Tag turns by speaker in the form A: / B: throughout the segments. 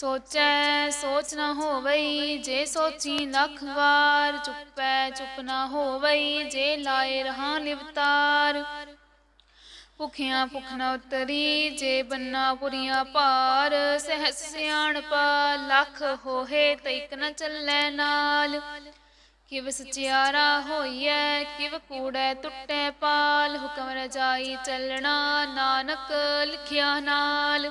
A: ਸੋਚੈ, ਸੋਚ ਨਾ ਹੋਵਈ, ਜੇ ਸੋਚੀ ਲੱਖ ਵਾਰ, ਚੁੱਪੈ, ਚੁੱਪ ਨਾ ਹੋਵਈ, ਜੇ ਲਾਏ ਰਹਾ ਲਿਵਤਾਰ। ਭੁਖਿਆਂ ਭੁਖ ਨਾ ਉਤਰੀ, ਜੇ ਬੰਨਾ ਪੁਰੀਆਂ ਭਾਰ, ਸਹਿਸ ਸਿਆਣਪਾ ਲੱਖ ਹੋਏ ਤੇ ਇਕ ਚੱਲੈ ਨਾਲ। ਕਿਵ ਸਚਿਆਰਾ ਹੋਈਐ, ਕਿਵ ਕੂੜੈ ਟੁੱਟੈ ਪਾਲ, ਹੁਕਮ ਰਜਾਈ ਚੱਲਣਾ, ਨਾਨਕ ਲਿਖਿਆ ਨਾਲ।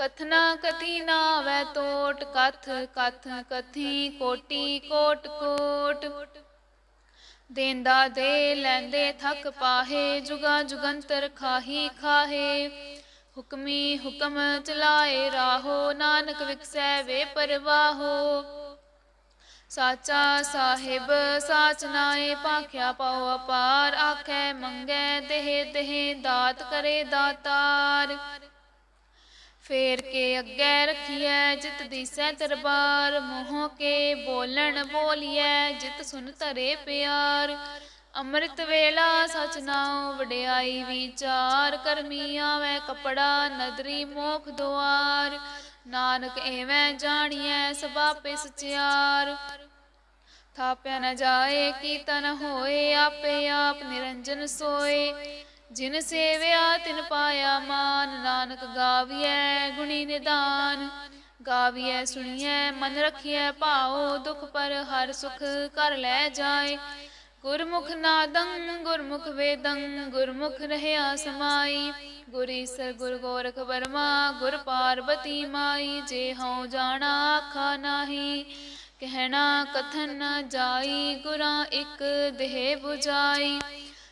A: ਕਥਨਾ ਕਥੀ ਨਾਵੈ ਤੋਟ, ਕਥ ਕਥ ਕਥੀ ਕੋਟੀ, ਕੋਟ ਕੋਟ। ਦੇਂਦਾ ਦੇ ਲੈਂਦੇ ਥਕ ਪਾਹੇ, ਜੁਗਾ ਜੁਗੰਤਰ ਖਾਹੀ ਖਾਹੇ। ਹੁਕਮੀ ਹੁਕਮ ਚਲਾਏ ਰਾਹੋ, ਨਾਨਕ ਵਿਕਸੈ ਵੇ ਪਰਵਾਹੋ। ਸਾਚਾ ਸਾਹਿਬ, ਸਾਚ ਨਾਏ ਪਾਖਿਆ ਪਾਉ ਅਪਾਰ, ਆਖੈ ਮੰਗੈ ਦੇਹ ਦੇਹ, ਦਾਤ ਕਰੇ ਦਾਤਾਰ। ਫੇਰ ਕੇ ਅੱਗੇ ਰਖੀਐ ਜਿਤ ਦੀਸੈ ਦਰਬਾਰ, ਮੋਹ ਕੇ ਬੋਲਣ ਬੋਲੀਐ ਜਿਤ ਸੁਨ ਧਰੇ ਪਿਆਰ। ਅੰਮ੍ਰਿਤ ਵੇਲਾ ਸਚ ਨਾਉ, ਵਡਿਆਈ ਵਿਚਾਰ, ਕਰਮੀ ਆਵੇ ਕਪੜਾ, ਨਦਰੀ ਮੋਖ ਦੁਆਰ। ਨਾਨਕ ਐਵੇਂ ਜਾਣੀਐ ਸਭਾਪੇ ਸਚਿਆਰ ਥਾਪਿਆ ਨ ਜਾਏ ਕੀਤਨ ਹੋਏ, ਆਪੇ ਆਪ ਨਿਰੰਜਨ ਸੋਏ। ਜਿਨ ਸੇਵਿਆ ਤਿਨ ਪਾਇਆ ਮਾਨ, ਨਾਨਕ ਗਾਵੀਐ ਗੁਣੀ ਨਿਦਾਨ। ਗਾਵੀਐ, ਸੁਣੀਐ, ਮਨ ਰਖੀਐ, ਭਾਉ ਦੁਖ ਪਰ ਹਰ ਸੁਖ ਕਰ ਲੈ ਜਾਏ। ਗੁਰਮੁਖ ਨਾਦੰ, ਗੁਰਮੁਖ ਵੇਦੰ, ਗੁਰਮੁਖ ਰਹਿਆ ਸਮਾਈ। ਗੁਰੀ ਸਰ ਗੁਰ ਗੋਰਖ ਵਰਮਾ, ਗੁਰ ਪਾਰਬਤੀ ਮਾਈ। ਜੇ ਹਉ ਜਾਣਾ, ਆਖਾ ਨਾਹੀ। ਕਹਿਣਾ, ਕਥਨ ਨਾ ਜਾਈ, ਗੁਰਾਂ ਇੱਕ ਦੇਹ 부ਜਾਈ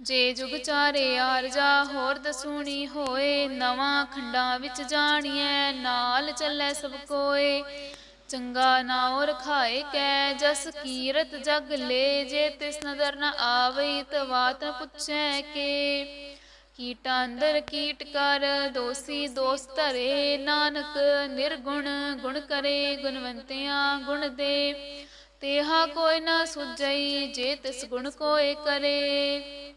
A: ਜੇ ਜੁਗ ਚਾਰੇ ਆਰਜਾ ਹੋਰ ਦਸੂਣੀ ਹੋਏ, ਨਵਾਂ ਖੰਡਾਂ ਵਿੱਚ ਜਾਣੀਐ, ਨਾਲ ਚੱਲੇ ਸਭ ਕੋਏ। ਚੰਗਾ ਨਾਉ ਰਖਾਏ ਕੈ, ਜਸ ਕੀਰਤ ਜਗ ਲੈ, ਜੇ ਤਿਸ ਨਦਰ ਨ ਆਵਈ ਤਵਾਤ ਪੁੱਛੈ ਕੇ। ਕੀਟਾਂ ਅੰਦਰ ਕੀਟ ਕਰ, ਦੋਸੀ ਦੋਸ ਧਰੇ, ਨਾਨਕ ਨਿਰਗੁਣ ਗੁਣ ਕਰੇ, ਗੁਣਵੰਤਿਆਂ ਗੁਣ ਦੇ। ਤੇਹਾ ਕੋਈ ਨਾ ਸੁਝਈ, ਜੇ ਤਿਸ ਗੁਣ ਕੋਏ ਕਰੇ।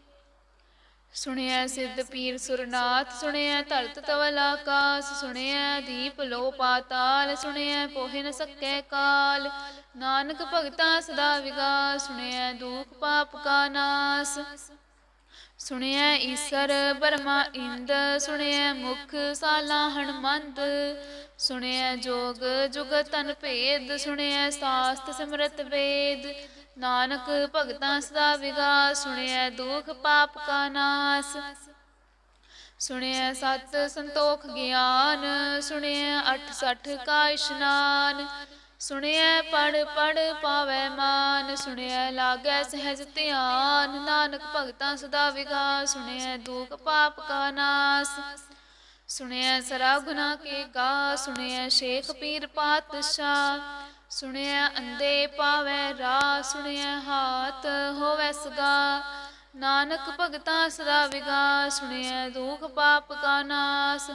A: ਸੁਣਿਆ ਸਿੱਧ ਪੀਰ ਸੁਰਨਾਥ, ਸੁਣਿਆ ਧਰਤ ਤਵਲ ਆਕਾਸ, ਸੁਣਿਆ ਦੀਪ ਲੋ ਪਾਤਾਲ, ਸੁਣਿਆ ਪੋਹਿ ਨ ਸਕੈ ਕਾਲ। ਨਾਨਕ ਭਗਤਾ ਸਦਾ ਵਿਗਾਸ, ਸੁਣਿਆ ਦੁਖ ਪਾਪ ਕਾ ਨਾਸ। ਸੁਣਿਆ ਈਸਰ ਬਰਮਾ ਇੰਦ, ਸੁਣਿਆ ਮੁਖ ਸਾਲਾ ਹਣਮੰਦ ਸੁਣਿਆ ਜੋਗ ਜੁਗ ਤਨ ਭੇਦ, ਸੁਣਿਆ ਸਾਸਤ ਸਿਮਰਤ ਵੇਦ। ਨਾਨਕ ਭਗਤਾਂ ਸਦਾ ਵਿਗਾ ਸੁਣਿਆ ਦੁਖ ਪਾਪ ਕਾ ਨਾਸ। ਸੁਣਿਆ ਸਤ ਸੰਤੋਖ ਗਿਆਨ ਸੁਣਿਆ ਅਠ ਸਠ ਕਾ ਇਸ਼ਨਾਨ। ਸੁਣਿਐ ਪੜ ਪੜ ਪਾਵੈ ਮਾਨ, ਸੁਣਿਐ ਲਾਗੈ ਸਹਿਜ ਧਿਆਨ। ਨਾਨਕ ਭਗਤਾਂ ਸਦਾ ਵਿਗਾਸ, ਸੁਣਿਐ ਦੁਖ ਪਾਪ ਕਾ ਨਾਸ। ਸੁਣਿਐ ਸਰਾ ਗੁਨਾ ਕੇ ਗਾ ਸੁਣਿਐ ਸ਼ੇਖ ਪੀਰ ਪਾਤਸ਼ਾਹ। ਸੁਣਿਆ ਅੰਦੇ ਪਾਵੈ ਰਾ ਸੁਣਿਆ ਹਾਥ ਹੋਵੈ ਸਗਾ ਨਾਨਕ ਭਗਤਾ ਸਦਾ ਵਿਗਾ ਸੁਣਿਆ ਦੁਖ ਪਾਪ ਕਾ ਨਾਸ।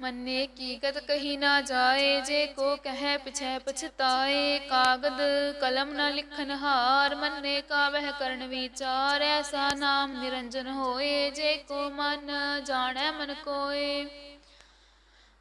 A: ਮੰਨੇ ਕੀਕਤ ਕਹੀ ਨਾ ਜਾਏ, ਜੇ ਕੋ ਕਹੈ ਪਿਛੈ ਪਛਤਾਏ। ਕਾਗਦ ਕਲਮ ਨਾ ਲਿਖਨ ਹਾਰ, ਮੰਨੇ ਕਾ ਵਹਿ ਕਰਨ ਵਿਚਾਰ। ਐਸਾ ਨਾਮ ਨਿਰੰਜਨ ਹੋਏ, ਜੇ ਕੋ ਮਨ ਜਾਣੈ ਮਨ ਕੋਏ।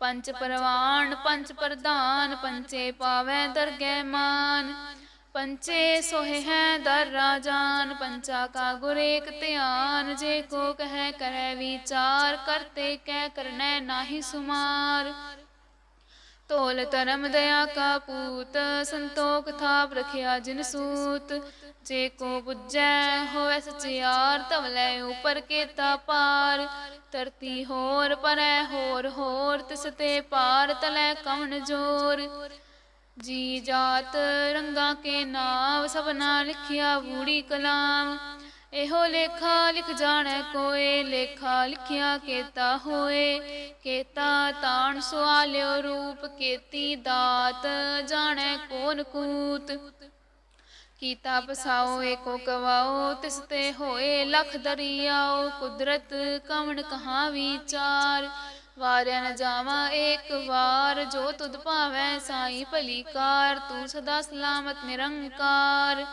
A: ਪੰਚ ਪਰਵਾਨ, ਪੰਚ ਪ੍ਰਧਾਨ, ਪੰਚੇ ਪਾਵੈ ਦਰਗਹਿ ਮਾਨ। ਪੰਚੇ ਸੋਹਿ ਹੈ ਦਰ ਰਾਜਾਨ, ਪੰਚਾ ਕਾ ਗੁਰ ਏਕ ਧਿਆਨ। ਜੇ ਕੋ ਕਹੈ ਕਰੈ ਵਿਚਾਰ, ਕਰਤੇ ਕਹਿ ਕਰਨੈ ਨਾਹੀ ਸੁਮਾਰ। ਤੋਲ ਧਰਮ ਦਇਆ ਕਾ ਪੂਤ, ਸੰਤੋਖ ਥਾਪ ਰਖਿਆ ਜਿਨ ਸੂਤ। ਜੇ ਕੋ 부ਜੈ ਹੋਵੈ ਸਚਿਆਰ ਤਵਲੇ ਉਪਰ ਕੇਤਾ ਪਾਰ, ਧਰਤੀ ਹੋਰ ਪਰੈ ਹੋਰ ਹੋਰ ਤਿਸ ਤੇ ਪਾਰ ਤਲੈ ਕਵਣ ਜੋਰ। ਜੀ ਜਾਤ ਰੰਗਾ ਕੇ ਨਾਮ ਸਭਨਾ ਲਿਖਿਆ ਬੂੜੀ ਕਲਾਮ। ਇਹੋ ਲੇਖਾ ਲਿਖ ਜਾਣੈ ਕੋਏ, ਲੇਖਾ ਲਿਖਿਆ ਕੇਤਾ ਹੋਏ। ਕੇਤਾ ਤਾਣ ਸੁਆਲਿਓ ਰੂਪ, ਕੇਤੀ ਦਾਤ, ਜਾਣੈ ਕੋਨ ਕੂਤ। ਕੀਤਾ ਪਸਾਓ, ਏਕੋ ਕਵਾਓ, ਤਿਸ ਤੇ ਹੋਏ ਲਖ ਦਰਿਆਓ, ਕੁਦਰਤ ਕਵਣ ਕਹਾ ਵਿਚਾਰ? ਵਾਰਿਆ ਨ ਜਾਵਾ ਏਕ ਵਾਰ, ਜੋ ਤੁਧ ਭਾਵੈ ਸਾਈ ਭਲੀ ਕਾਰ, ਤੂੰ ਸਦਾ ਸਲਾਮਤ ਨਿਰੰਕਾਰ।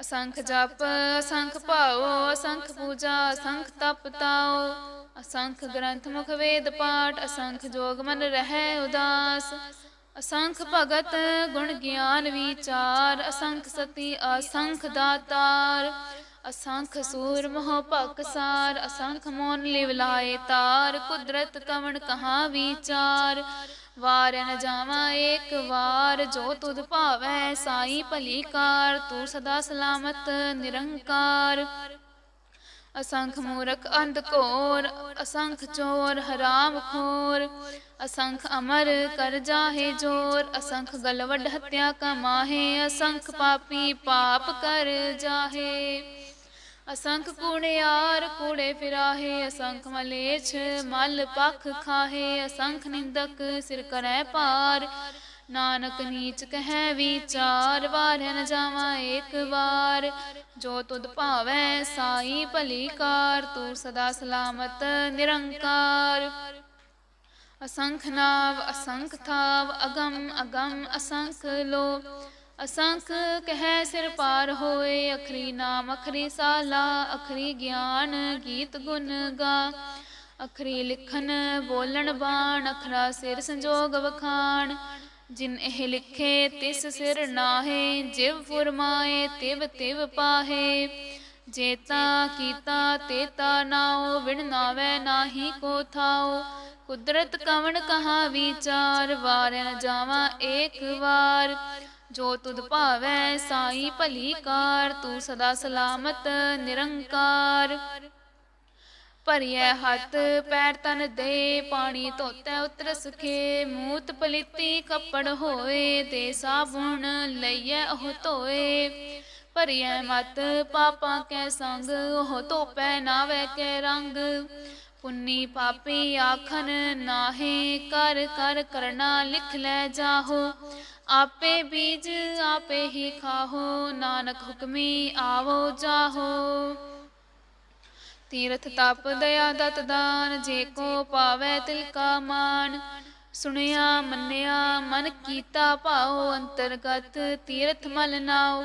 A: ਅਸੰਖ ਜਪ, ਅਸੰਖ ਭਾਉ, ਅਸੰਖ ਪੂਜਾ, ਅਸੰਖ ਤਪ ਤਾਉ। ਅਸੰਖ ਗ੍ਰੰਥ ਮੁਖ ਵੇਦ ਪਾਠ, ਅਸੰਖ ਜੋਗ ਮਨ ਰਹਿ ਉਦਾਸ। ਅਸੰਖ ਭਗਤ ਗੁਣ ਗਿਆਨ ਵਿਚਾਰ, ਅਸੰਖ ਸਤੀ, ਅਸੰਖ ਦਾਤਾਰ, ਅਸੰਖ ਸੂਰ ਮੋਹ ਭਕਸਾਰ ਅਸੰਖ ਮੋਨ ਲਿਵ ਲਾਏ ਤਾਰ, ਕੁਦਰਤ ਕਵਣ ਕਹਾ ਵਿਚਾਰ ਵਾਰ ਨ ਜਾਵਾ ਏਕ ਵਾਰ, ਜੋ ਤੁਧ ਭਾਵੈ ਸਾਈ ਭਲੀ ਕਾਰ, ਤੂੰ ਸਦਾ ਸਲਾਮਤ ਨਿਰੰਕਾਰ। ਅਸੰਖ ਮੂਰਖ ਅੰਧ ਘੋਰ, ਅਸੰਖ ਚੋਰ ਹਰਾਮ ਖੋਰ, ਅਸੰਖ ਅਮਰ ਕਰ ਜਾਹੇ ਜੋਰ, ਅਸੰਖ ਗਲਵਡ ਹੱਤਿਆ ਕਮਾਹੇ, ਅਸੰਖ ਪਾਪੀ ਪਾਪ ਕਰ ਜਾਹੇ। ਅਸੰਖ ਕੂੜਿਆਰ ਕੂੜੇ ਫਿਰਾਹੇ, ਅਸੰਖ ਮਲੇਛ ਮਲ ਪਖ ਖਾਹੇ, ਅਸੰਖ ਨਿੰਦਕ ਸਿਰ ਕਰੈ ਪਾਰ ਨਾਨਕ ਨੀਚ ਕਹੈ ਵਿਚਾਰ ਵਾਰਿਆ ਨ ਜਾਵਾ ਏਕ ਵਾਰ। ਜੋ ਤੁਧ ਭਾਵੈ ਸਾਈ ਭਲੀ ਕਾਰ, ਤੂੰ ਸਦਾ ਸਲਾਮਤ, ਨਿਰੰਕਾਰ। ਅਸੰਖ ਨਾਵ, ਅਸੰਖ ਥਾਵ, ਅਗਮ ਅਗਮ, ਅਸੰਖ ਲੋ। ਅਸੰਖ ਕਹੈ ਸਿਰ ਪਾਰ ਹੋਏ, ਅਖਰੀ ਨਾਮ, ਅਖਰੀ ਸਾਲਾ, ਅਖਰੀ ਗਿਆਨ, ਗੀਤ ਗੁਣ ਗਾ। ਅਖਰੀ ਲਿਖਨ, ਬੋਲਣ ਬਾਣ, ਅਖਰਾ ਸਿਰ ਸੰਜੋਗ ਵਖਾਣ। ਜਿਨ ਇਹ ਲਿਖੇ, ਤਿਸ ਸਿਰ ਨਾਹੇ, ਜਿਵ ਫੁਰਮਾਏ, ਤਿਵ ਤਿਵ ਪਾਹੇ। ਜੇਤਾ ਕੀਤਾ ਤੇਤਾ ਨਾਉ ਵਿਣ ਨਾਵੇ ਨਾਹੀ ਕੋ ਥਾਉ। ਕੁਦਰਤ ਕਵਣ ਕਹਾ ਵਿਚਾਰ, ਵਾਰਿਆ ਨ ਜਾਵਾ ਏਕ ਵਾਰ। ਜੋ ਤੁਧ ਭਾਵੈ, ਸਾਈ ਭਲੀ ਕਾਰ, ਤੂੰ ਸਦਾ ਸਲਾਮਤ ਨਿਰੰਕਾਰ। ਭਰੀਐ ਹੱਥ ਪੈਰ ਤਨ ਦੇ ਪਾਣੀ ਧੋਤੈ ਉਤਰ ਸੁਖੇ ਮੂਤ ਪਲਿੱਤੀ ਕੱਪੜ ਹੋਏ ਤੇ ਸਾਬੁਣ ਲਈਐ ਉਹ ਧੋਏ। ਭਰੀਐ ਮਤ ਪਾਪਾਂ ਕੈ ਸੰਗ ਉਹ ਧੋਪੈ ਨਾਵੇ ਕੈ ਰੰਗ। ਪੁੰਨੀ ਪਾਪੀ ਆਖਨ ਨਾਹੇ ਕਰ ਕਰ ਕਰਨਾ ਲਿਖ ਲੈ ਜਾਹੋ। ਆਪੇ ਬੀਜ ਆਪੇ ਹੀ ਖਾਹੋ। ਨਾਨਕ ਹੁਕਮੀ ਆਵੋ ਜਾਹੋ। ਤੀਰਥ ਤਪ ਦਇਆ ਦਤ ਦਾਨ, ਜੇ ਕੋ ਪਾਵੈ ਤਿਲ ਕਾ ਮਾਨ। ਸੁਣਿਆ, ਮੰਨਿਆ, ਮਨ ਕੀਤਾ ਭਾਉ, ਅੰਤਰਗਤ ਤੀਰਥ ਮਲ ਨਾਉ।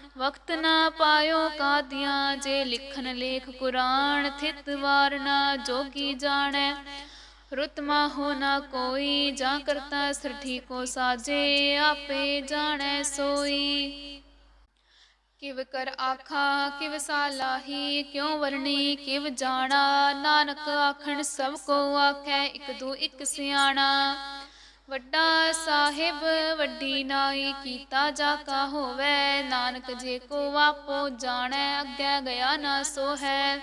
A: ਵਕਤ ਨਾ ਪਾਇਓ ਕਾਦੀਆਂ, ਜੇ ਲਿਖਨ ਲੇਖ ਕੁਰਾਨ ਥਿਤ ਵਾਰ ਨਾ ਜੋਗੀ ਜਾਣੈ। ਰੁਤਮਾ ਹੋ ਨਾ ਕੋਈ, ਜਾਂ ਕਰਤਾ ਸ੍ਰਿਠੀ ਕੋ ਸਾਜੇ, ਆਪੇ ਜਾਣੈ ਸੋਈ। ਕਿਵ ਕਰ ਆਖਾ, ਕਿਵ ਸਾਲਾਹੀ ਕਿਉ ਵਰਣੀ, ਕਿਵ ਜਾਣਾ। ਨਾਨਕ ਆਖਣ ਸਭ ਕੋ ਆਖੈ, ਇਕ ਦੂ ਇਕ ਸਿਆਣਾ। ਵੱਡਾ ਸਾਹਿਬ, ਵੱਡੀ ਨਾਈ ਕੀਤਾ ਜਾ ਕਾ ਹੋਵੇ। ਨਾਨਕ ਜੇ ਕੋ ਆਪੋ ਜਾਣੈ, ਅੱਗੇ ਗਿਆ ਨਾ ਸੋ ਹੈ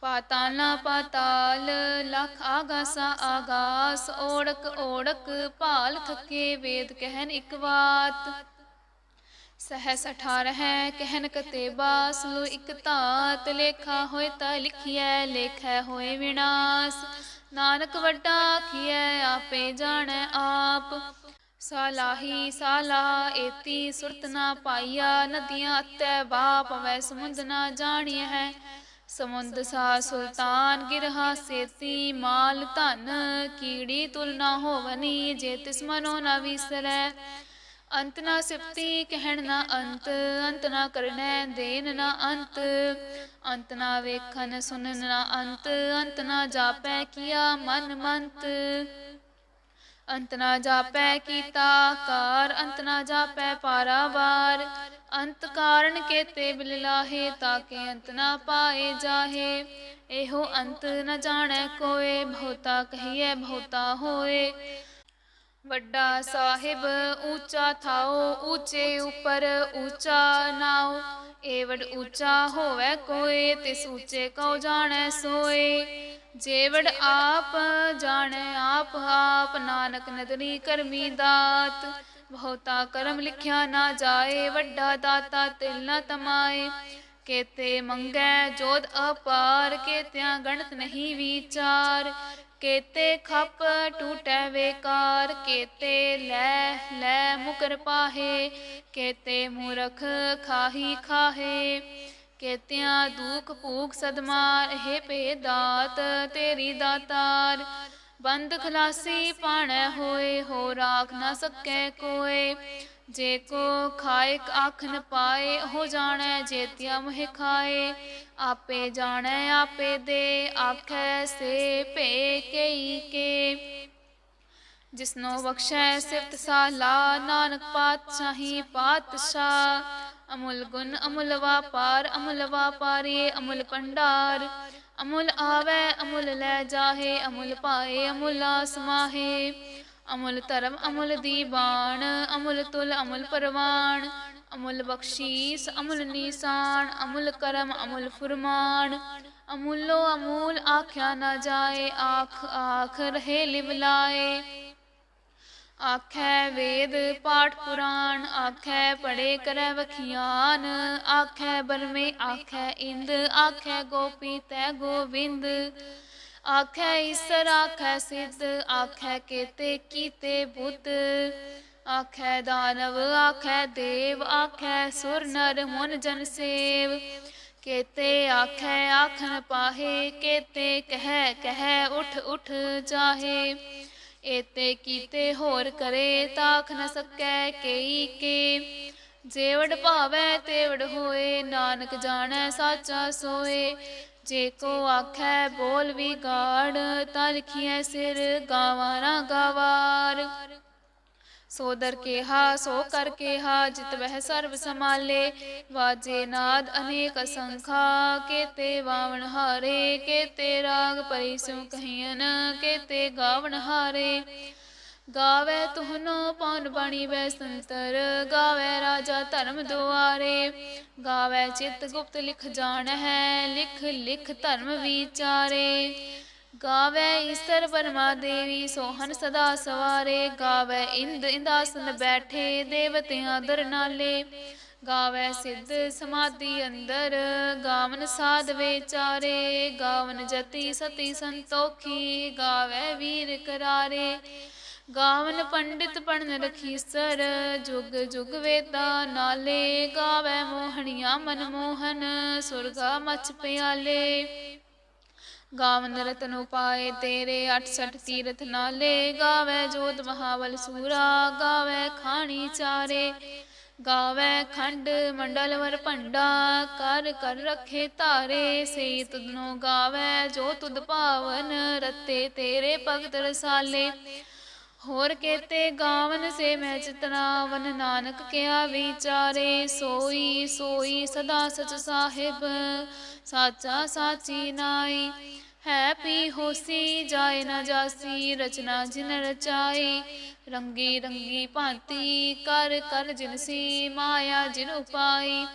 A: ਪਾਤਾਲ ਨਾ ਪਾਤਾਲ, ਲਖ ਆਗਾਸਾ, ਆਗਾਸ ਓੜਕ ਓੜਕ ਭਾਲ ਥਕੇ ਵੇਦ ਕਹਿਨ ਇੱਕ ਬਾਤ। ਸਹਸ 18 ਹੈ ਕਹਿਨ ਕਤੇ ਬਾਸ, ਲੋ ਇਕ ਤਾਤ ਲੇਖਾ ਹੋਏ ਤਾਂ ਲਿਖਿਐ, ਲੇਖੈ ਹੋਏ ਵਿਨਾਸ਼। ਨਾਨਕ ਵੱਡਾ ਆਖੀਐ, ਆਪੇ ਜਾਣੈ ਆਪ। ਸਾਲਾਹੀ ਸਾਲਾ, ਏਤੀ ਸੁਰਤ ਨਾ ਪਾਈਆ, ਨਦੀਆਂ ਅਤੈ ਬਾਪ ਵੈ ਸਮੁੰਦ ਨਾ ਜਾਣੀਐ ਹੈ। ਸਮੁੰਦ ਸਾ ਸੁਲਤਾਨ, ਗਿਰਹਾ ਸੇਤੀ, ਮਾਲ ਧਨ, ਕੀੜੀ ਤੁਲ ਨਾ ਹੋਵਨੀ, ਜੇ ਤਿਸ ਮਨੋ ਨਾ ਵਿਸਰੈ। ਅੰਤ ਨਾ ਸਿਫਤੀ ਕਹਿਣ ਨਾ ਅੰਤ ਅੰਤ ਨਾ ਕਰਨੈ ਦੇਨ ਨਾ ਅੰਤ। ਅੰਤ ਨਾ ਵੇਖਣ ਸੁਨਨ ਨਾ ਅੰਤ ਅੰਤ ਨਾ ਜਾਪੈ ਕੀਆ ਮਨ ਮੰਤ। ਅੰਤ ਨਾ ਜਾਪੈ ਕੀਤਾ ਕਾਰ, ਅੰਤ ਨਾ ਜਾਪੈ ਪਾਰਾਵਾਰ ਅੰਤ ਕਾਰਨ ਕੇਤੇ ਬਿਲ ਲਾਹੇ, ਤਾਕੇ ਅੰਤ ਨਾ ਪਾਏ ਜਾਹੇ। ਇਹੋ ਅੰਤ ਨ ਜਾਣੈ ਕੋਏ, ਬਹੁਤਾ ਕਹੀਐ, ਬਹੁਤਾ ਹੋਏ। ਵੱਡਾ ਸਾਹਿਬ ਊਚਾ ਥਾਓ ਊਚੇ ਉਪਰ ਊਚਾ ਨਾਉ। ਏਵਡ ਊਚਾ ਹੋਵੇ ਕੋਏ, ਤਿਸ ਊਚੇ ਕਉ ਜਾਣੈ ਸੋਏ। ਜੇਵੜ ਆਪ ਜਾਣੈ ਆਪ ਆਪ, ਨਾਨਕ ਨਦਰੀ ਕਰਮੀ ਦਾਤ। ਬਹੁਤਾ ਕਰਮ ਲਿਖਿਆ ਨਾ ਜਾਏ, ਵੱਡਾ ਦਾਤਾ ਤਿਲ ਨਾ ਤਮਾਏ। ਕੇਤੇ ਮੰਗੈ ਜੋਦ ਅਪਾਰ, ਕੇਤਿਆਂ ਗਣਤ ਨਹੀਂ ਵਿਚਾਰ। ਕੇਤੇ ਖੱਪ ਟੂਟੈ ਵੇਕਾਰ ਕੇਤੇ ਲੈ ਲੈ ਮੁਕਰ ਪਾਹੇ, ਕੇਤੇ ਮੂਰਖ ਖਾਹੀ ਖਾਹੇ, ਕੇਤਿਆਂ ਦੁਖ ਭੂਖ ਸਦਮਾਰ ਹੈ ਭੇ ਦਾਤ ਤੇਰੀ ਦਾਤਾਰ। ਬੰਦ ਖਲਾਸੀ ਪਾਣੈ ਹੋਏ ਹੋ ਰਾਖ ਨਾ ਸਕੈ ਕੋਏ ਜੇ ਕੋ ਖਾਇ ਆਖ ਨ ਪਾਏ ਹੋ ਜਾਣੈ ਜੇਤਿਆ ਮੋਹਿ ਖਾਏ। ਆਪੇ ਜਾਣੈ, ਆਪੇ ਦੇ, ਆਖੈ ਸੇ ਭੇ ਕਈ ਕੇ। ਜਿਸਨੋ ਬਖਸ਼ੈ ਸਿਫਤ ਸਾਲਾ, ਨਾਨਕ ਪਾਤਸ਼ਾਹੀ ਪਾਤਸ਼ਾਹ। ਅਮੁਲ ਗੁਣ ਅਮੁਲ ਵਾਪਾਰ, ਅਮੁਲ ਵਾਪਾਰੀ, ਅਮੁਲ ਭੰਡਾਰ। ਅਮੁਲ ਆਵੈ, ਅਮੁਲ ਲੈ ਜਾਹੇ, ਅਮੁੱਲ ਪਾਏ ਅਮੁੱਲ ਸਮਾਹੇ ਅਮੁੱਲ ਧਰਮ, ਅਮੁੱਲ ਦੀਵਾਨ, ਅਮੁੱਲ ਤੁਲ, ਅਮੁੱਲ ਪਰਵਾਨ, ਅਮੁੱਲ ਬਖਸ਼ੀਸ, ਅਮੁੱਲ ਨੀਸਾਨ, ਅਮੁੱਲ ਕਰਮ, ਅਮੁੱਲ ਫੁਰਮਾਨ। ਅਮੁੱਲੋ ਅਮੂਲ ਆਖਿਆ ਨਾ ਜਾਏ, ਆਖ ਆਖ ਰਹੇ ਲਿਵਲਾਏ ਆਖੈ ਵੇਦ ਪਾਠ ਪੁਰਾਣ, ਆਖੈ ਪੜੇ ਕਰੈ ਵਖਿਆਨ। ਆਖੈ ਬਰਮੇ, ਆਖੈ ਇੰਦ, ਆਖੈ ਗੋਪੀ ਤੈ ਗੋਵਿੰਦ। ਆਖੈ ਈਸਰ, ਆਖੈ ਸਿੱਧ, ਆਖੈ ਕੇਤੇ, ਕੀਤੇ ਬੁੱਧ ਆਖੈ ਦਾਨਵ, ਆਖੈ ਦੇਵ, ਆਖੈ ਸੁਰ ਨਰ ਮਨ ਜਨ ਸੇਵ। ਕੇਤੇ ਆਖੈ ਆਖਨ ਪਾਹੇ, ਕੇਤੇ ਕਹਿ ਕਹਿ ਉਠ ਉਠ ਜਾਹੇ। ਏਤੇ ਕੀਤੇ ਹੋਰ ਕਰੇ, ਤਾਖ ਨ ਸਕੈ ਕਈ ਕੇ। ਜੇਵੜ ਭਾਵੈ, ਤੇਵੜ ਹੋਏ, ਨਾਨਕ ਜਾਣੈ, ਸਾਚਾ ਸੋਏ। ਜੇ ਕੋ ਆਖੈ ਬੋਲ ਵੀ ਗਾੜ ਤਾਂ ਲਿਖੀਐ ਸਿਰ ਗਾਵਾਂ ਨਾ ਗਾਵਾਰ। ਸੋ ਦਰ ਕੇਹਾ, ਸੋ ਕਰ ਕੇਹਾ, ਜਿਤ ਵਹਿ ਸਰਬ ਸਮਾਲੇ ਵਾਜੇ ਨਾਦ ਅਨੇਕ ਸੰਖਾ ਕੇਤੇ ਵਾਵਣ ਹਾਰੇ, ਕੇਤੇ ਰਾਗ ਪਰਿ ਸਿਉ ਕਹੀਨ ਕੇਤੇ ਗਾਵਣ ਹਾਰੇ। ਗਾਵੇ ਤੁਹਨੋ ਪਉਨ ਬਾਣੀ ਬੈ ਸੰਤਰ, ਗਾਵੇ ਰਾਜਾ ਧਰਮ ਦੁਆਰੇ। ਗਾਵੇ ਚਿਤ ਗੁਪਤ ਲਿਖ ਜਾਣ ਹੈ ਲਿਖ ਲਿਖ ਧਰਮ ਵਿਚਾਰੇ। ਗਾਵੇ ਈਸਰ ਬਰਮਾ ਦੇਵੀ ਸੋਹਨ ਸਦਾ ਸਵਾਰੇ। ਗਾਵੇ ਇੰਦ ਇੰਦਾਸਨ ਬੈਠੇ ਦੇਵਤਿਆਂ ਦਰ ਨਾਲੇ। ਗਾਵੇ ਸਿੱਧ ਸਮਾਧੀ ਅੰਦਰ, ਗਾਵਨ ਸਾਧ ਵਿਚਾਰੇ। ਗਾਵਨ ਜਤੀ ਸਤੀ ਸੰਤੋਖੀ, ਗਾਵੇ ਵੀਰ ਕਰਾਰੇ। ਗਾਵਨ ਪੰਡਿਤ ਪੜਨ ਰਖੀਸਰ ਜੁਗ ਜੁਗ ਵੇਦਾ ਨਾਲੇ ਗਾਵੇ ਮੋਹਣੀਆਂ ਮਨਮੋਹਨ, ਸੁਰਗਾ ਮਚ ਪਿਆਲੇ। ਗਾਵਨ ਰਤਨ ਉਪਾਏ ਤੇਰੇ 68 ਤੀਰਥ ਨਾਲੇ, ਗਾਵੇ ਜੋਤ ਮਹਾਵਲ ਸੂਰਾ, ਗਾਵੇ ਖਾਣੀ ਚਾਰੇ। ਗਾਵੇ ਖੰਡ ਮੰਡਲ ਵਰ ਭੰਡਾ, ਕਰ ਕਰ ਰੱਖੇ ਧਾਰੇ। ਸੇ ਤੁਧਨੋ ਗਾਵੇ ਜੋ ਤੁਧ ਭਾਵਨ, ਰਤੇ ਤੇਰੇ ਭਗਤ ਰਸਾਲੇ। ਹੋਰ ਕੇਤੇ ਗਾਵਨ ਸੇ ਮੈਂ ਚਿਤਨਾਵਨ ਨਾਨਕ ਕਿਆ ਵਿਚਾਰੇ, ਸੋਈ ਸੋਈ ਸਦਾ ਸਚ ਸਾਹਿਬ, ਸਾਚਾ ਸਾਚੀ ਨਾਈ। ਹੈ ਪੀ ਹੋਸੀ, ਜਾਏ ਨਾ ਜਾਸੀ, ਰਚਨਾ ਜਿਨ ਰਚਾਈ। ਰੰਗੀ ਰੰਗੀ ਭਾਂਤੀ, ਕਰ ਕਰ ਜਿਨਸੀ ਮਾਇਆ ਜਿਨ ਉਪਾਈ।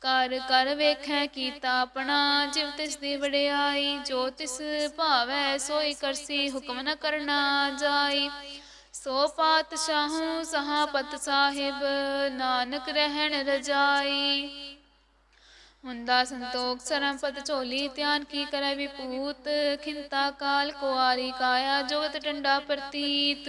A: ਕਰ ਕਰ ਵੇਖੈ ਕੀਤਾ ਆਪਣਾ, ਜਿਵ ਤਿਸ ਦੀ ਵਡਿਆਈ, ਜੋ ਤਿਸ ਭਾਵੈ, ਸੋਈ ਕਰਸੀ ਹੁਕਮ ਨ ਕਰਨਾ ਜਾਈ। ਸੋ ਪਾਤਸ਼ਾਹੂ ਸਹਾਪਤ ਸਾਹਿਬ, ਨਾਨਕ ਰਹਿਣ ਰਜਾਈ। ਹੁੰਦਾ ਸੰਤੋਖ ਸਰੰਪਤ ਝੋਲੀ, ਧਿਆਨ ਕੀ ਕਰੈ ਵਿਪੂਤ, ਖਿੰਤਾ ਕਾਲ ਕੁਆਰੀ ਕਾਇਆ ਜੋਤ ਡੰਡਾ ਪ੍ਰਤੀਤ।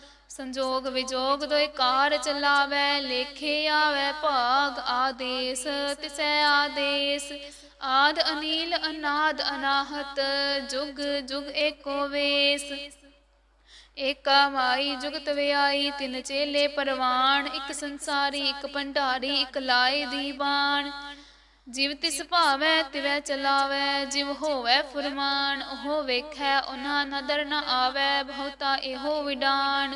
A: ਸੰਜੋਗ ਵਿਜੋਗ ਦੋਇ ਕਾਰ ਚਲਾਵੈ, ਲੇਖੇ ਆਵੈ, ਭਾਗ ਆਦੇਸ, ਤਿਸੈ ਆਦੇਸ। ਆਦ ਅਨੀਲ, ਅਨਾਦ ਅਨਾਹਤ, ਜੁਗ ਜੁਗ ਏਕੋ ਵੇਸ। ਏਕਾ ਮਾਈ, ਜੁਗਤ ਵਿਆਈ, ਤਿੰਨ ਚੇਲੇ ਪਰਵਾਨ ਇੱਕ ਸੰਸਾਰੀ, ਇੱਕ ਭੰਡਾਰੀ, ਇੱਕ ਲਾਏ ਦੀਵਾਨ ਜਿਵ ਤਿਸ ਭਾਵੈ, ਤਿਵੈ ਚਲਾਵੈ, ਜਿਵ ਹੋਵੈ ਫੁਰਮਾਨ, ਉਹ ਵੇਖੈ, ਉਹਨਾਂ ਨਦਰ ਨ ਆਵੈ, ਬਹੁਤਾ ਇਹੋ ਵਿਡਾਨ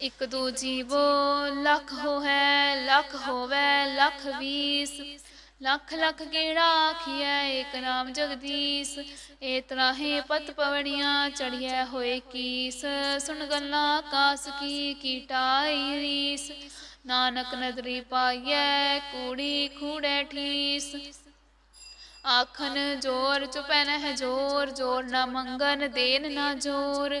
A: ਇਕ ਦੂਜੀ ਜੀਵੋ ਲੱਖ ਹੋਐ ਲੱਖ ਹੋਵੈ, ਲੱਖ ਵੀਸ। ਲੱਖ ਲੱਖ ਕਿਹੜਾ ਆਖੀਐ, ਏਕ ਨਾਮ ਜਗਦੀਸ਼। ਏ ਤਰਾਹੇ ਪਤ ਪਵੜੀਆਂ, ਚੜੀਐ ਹੋਏ ਕੀਸ। ਸੁਣ ਗੱਲਾਂ ਆਕਾਸ ਕੀ ਕੀਟਾਈ ਰੀਸ। ਨਾਨਕ ਨਦਰੀ ਪਾਈਐ, ਕੂੜੀ ਖੂੜੇ ਠੀਸ। ਆਖਨ ਜੋਰ ਚੁਪੈ ਨਹਿ ਜੋਰ ਜੋਰ ਨਾ ਮੰਗਨ ਦੇਨ ਨਾ ਜੋਰ।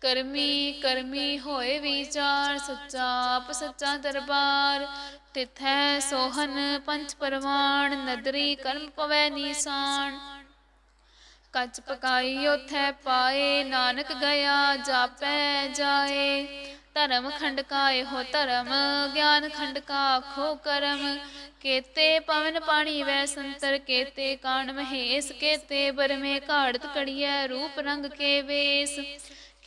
A: ਕਰਮੀ ਕਰਮੀ ਹੋਏ ਵਿਚਾਰ, ਸੱਚਾ ਆਪ, ਸੱਚਾ ਦਰਬਾਰ। ਤਿਥੈ ਸੋਹਨ ਪੰਚ ਪਰਵਾਨ, ਨਦਰੀ ਕਰਮ ਪਵੈ ਨੀਸਾਨ। ਕੱਚ ਪਕਾਈ ਉਥੈ ਪਾਏ, ਨਾਨਕ ਗਿਆ ਜਾਪੈ ਜਾਏ। ਧਰਮ ਖੰਡ ਕਾਏ ਹੋ ਧਰਮ, ਗਿਆਨ ਖੰਡ ਕਾ ਖੋ ਕਰਮ। ਕੇਤੇ ਪਵਨ ਪਾਣੀ ਵੈ ਸੰਤਰ, ਕੇਤੇ ਕਾਣ ਮਹੇਸ਼, ਕੇਤੇ ਬਰਮੇ ਘਾੜਤ ਕੜੀਐ ਰੂਪ ਰੰਗ ਕੇ ਵੇਸ।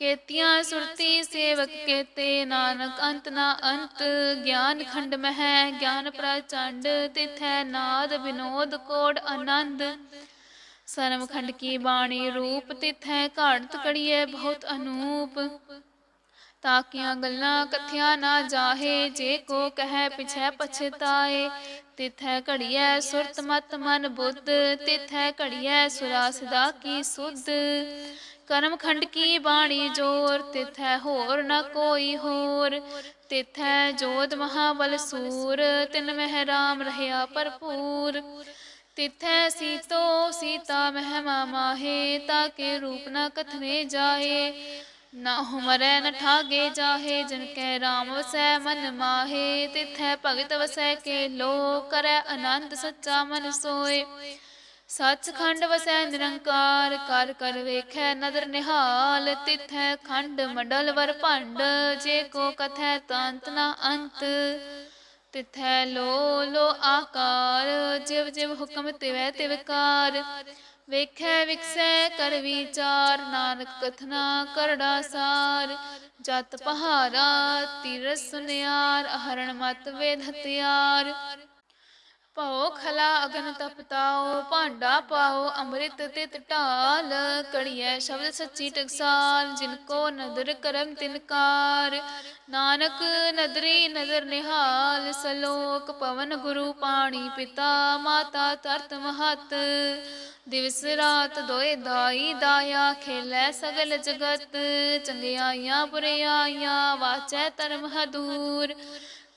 A: ਕੇਤੀਆਂ ਸੁਰਤੀ ਸੇਵਕ ਕੇਤੇ ਨਾਨਕ, ਅੰਤ ਨਾ ਅੰਤ, ਗਿਆਨ ਖੰਡ ਮਹਿ, ਗਿਆਨ ਪ੍ਰਚੰਡ, ਤਿਥੈ ਨਾਦ ਵਿਨੋਦ ਕੋੜ ਆਨੰਦ। ਸਰਮ ਖੰਡ ਕੀ ਬਾਣੀ ਰੂਪ, ਤਿਥੈ ਘਾੜਤ ਕੜੀਐ ਬਹੁਤ ਅਨੂਪ। ਤਾਕੀਆਂ ਗੱਲਾਂ ਕਥਿਆ ਨਾ ਜਾਹੇ, ਜੇ ਕੋ ਕਹੈ ਪਿਛੈ ਪਛਤਾਏ। ਤਿਥੈ ਘੜੀਐ ਸੁਰਤ ਮਤ ਮਨ ਬੁੱਧ, ਤਿਥੈ ਘੜੀਐ ਸੁਰਾ ਸਦਾ ਕੀ ਸੁਧ। ਕਰਮ ਖੰਡ ਕੀ ਬਾਣੀ ਜੋਰ? ਤਿਥੈ ਹੋਰ ਨਾ ਕੋਈ ਹੋਰ। ਤਿਥੈ ਜੋਧ ਮਹਾਬਲ ਸੂਰ। ਤਿਨ ਮਹਿ ਰਾਮ ਰਹਿਆ ਭਰਪੂਰ। ਤਿਥੈ ਸੀਤੋ ਸੀਤਾ ਮਹਿਮਾ ਮਾਹੇ ਤਾਕੇ ਰੂਪ ਨਾ ਕਥਨੇ ਜਾਏ ਨਾ ਹੁਮਰੈ ਨ ਠਾਗੇ ਜਾਹੇ, ਜਿਨ ਕੈ ਰਾਮ ਵਸੈ ਮਨ ਮਾਹੇ। ਤਿਥੈ ਭਗਤ ਵਸੈ ਕੇ ਲੋ ਕਰੈ ਆਨੰਦ ਸੱਚਾ ਮਨ ਸੋਏ। ਸੱਚਖੰਡ ਵਸੈ ਨਿਰੰਕਾਰ, ਕਰ ਕਰ ਵੇਖੈ ਨਦਰ ਨਿਹਾਲ, ਤਿਥੈ ਖੰਡ ਮੰਡਲ ਵਰ ਭੰਡ, ਜੇ ਕੋ ਕਥੈ ਤੰਤ ਨ ਅੰਤ। ਤਿਥੈ ਲੋ ਲੋ ਆਕਾਰ, ਜਿਵ ਜਿਵ ਹੁਕਮ ਤਿਵੈ ਤਿਵਕਾਰ ਵੇਖੈ ਵਿਕਸੈ ਕਰ ਵਿਚਾਰ, ਨਾਨਕ ਕਥਨਾ ਕਰੜਾ ਸਾਰ ਜਤ ਪਹਾਰਾ ਤੀਰ ਸੁਨਿਆਰ, ਅਹਰਣ ਮਤ ਵੇਦ ਹਤਿਆਰ ਭਉ ਖਲਾ ਅਗਨ ਤਪਤਾਓ, ਭਾਂਡਾ ਪਾਓ, ਅੰਮ੍ਰਿਤ ਤਿਤ ਢਾਲ ਕੜੀਐ ਸ਼ਬਦ ਸੱਚੀ ਟਕਸਾਲ, ਜਿਨ ਕੋ ਨਦਰ ਕਰਮ ਤਿਨਕਾਰ ਨਾਨਕ ਨਦਰੀ ਨਦਰ ਨਿਹਾਲ, ਸਲੋਕ ਪਵਨ ਗੁਰੂ ਪਾਣੀ ਪਿਤਾ, ਮਾਤਾ ਤਰਤ ਮਹਤ। ਦਿਵਸ ਰਾਤ ਦੋਏ ਦਾਈ ਦਾਇਆ, ਖੇਲੇ ਸਗਲ ਜਗਤ। ਚੰਗਿਆਈਆਂ ਬੁਰਿਆਈਆਂ, ਵਾਚੈ ਧਰਮ ਹਦੂਰ।